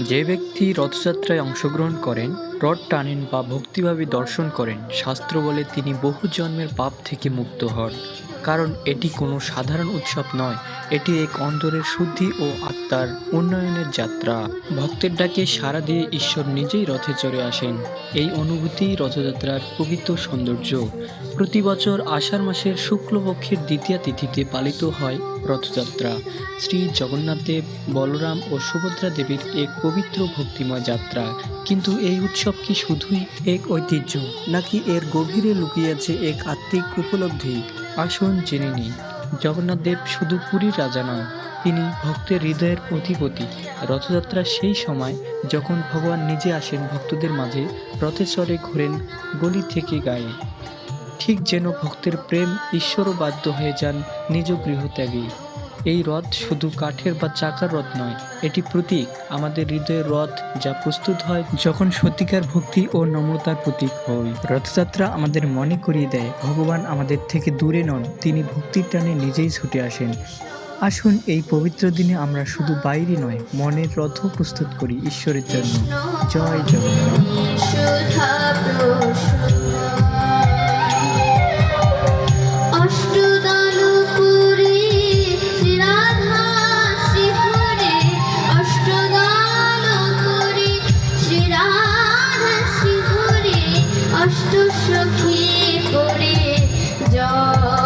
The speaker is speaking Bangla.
যে ব্যক্তি রথযাত্রায় অংশগ্রহণ করেন, রথ টানেন বা ভক্তিভাবে দর্শন করেন, শাস্ত্র বলে তিনি বহু জন্মের পাপ থেকে মুক্ত হন। কারণ এটি কোনো সাধারণ উৎসব নয়। এটি এক অন্তরের শুদ্ধি ও আত্মার উন্নয়নের যাত্রা। ভক্তের ডাকে সাড়া দিয়ে ঈশ্বর নিজেই রথে চড়ে আসেন। এই অনুভূতিই রথযাত্রার প্রকৃত সৌন্দর্য। প্রতি বছর আষাঢ় মাসের শুক্লপক্ষের দ্বিতীয় তিথিতে পালিত হয় রথযাত্রা। শ্রী জগন্নাথ দেব, বলরাম ও সুভদ্রা দেবীর এক পবিত্র ভক্তিময় যাত্রা। কিন্তু এই উৎসব কি শুধুই এক ঐতিহ্য, নাকি এর গভীরে লুকিয়ে আছে এক আত্মিক উপলব্ধি? আসুন জেনে নিই জগন্নাথদেব শুধু পুরীর রাজা নন, তিনি ভক্তের হৃদয়ের অধিপতি। রথযাত্রা সেই সময় যখন ভগবান নিজে আসেন ভক্তদের মাঝে রথে চড়ে ঘোরেন গলি থেকে গায়ে। ঠিক যেন ভক্তের প্রেম ঈশ্বরও বাধ্য হয়ে যান নিজ গৃহত্যাগে এই রথ শুধু কাঠের বা চাকার রথ নয়, এটি প্রতীক, আমাদের হৃদয়ের রথ যা প্রস্তুত হয় যখন সত্যিকার ভক্তি ও নম্রতার প্রতীক হয়। রথযাত্রা আমাদের মনে করিয়ে দেয়, ভগবান আমাদের থেকে দূরে নন, তিনি ভক্তির টানে নিজেই ছুটে আসেন। আসুন এই পবিত্র দিনে আমরা শুধু বাইরে নয়, মনের রথও প্রস্তুত করি ঈশ্বরের জন্য। জয় জগন্নাথ। সখী পড়ে জল